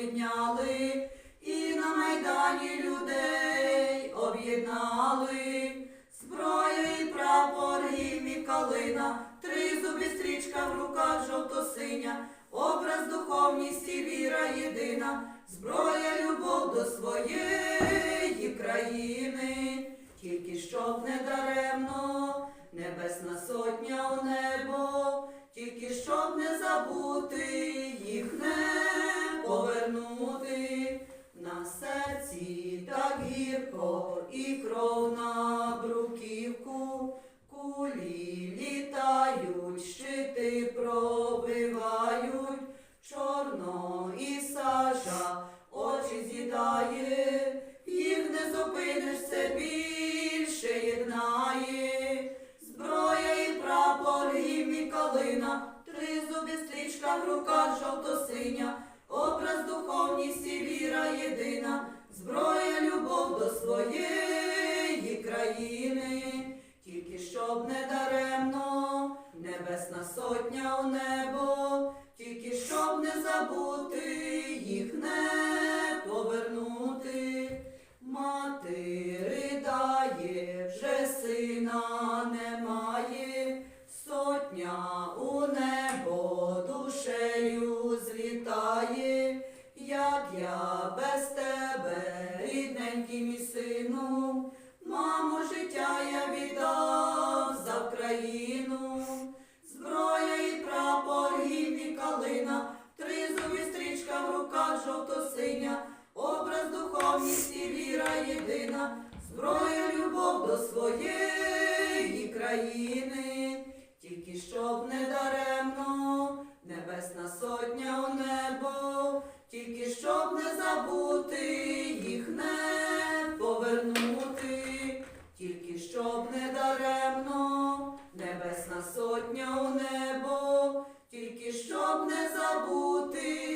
підняли, і на майдані людей об'єднали. Зброя і прапор, і калина, три зуби стрічка в руках жовто-синя, образ духовність і віра єдина, зброя, любов до своєї країни, тільки щоб не даремно, серці так гірко і кров на бруківку, кулі літають, щити пробивають, чорно і сажа очі з'їдає, їх не зупиниш, це більше єднає. Зброя і прапор, гімн і калина, три зуби стрічка в руках жовто-синя, образ духовність і небо, тільки щоб не забути, їх не повернути. Мати ридає, вже сина немає, сотня у небо душею злітає, як я без тебе, рідненький мій сину, мамо, життя я віддав жовто-синя, образ духовність і віра єдина, зброя, любов до своєї країни, тільки щоб не даремно, небесна сотня у небо, тільки щоб не забути їх не повернути, тільки щоб не даремно, небесна сотня у небо, тільки щоб не забути.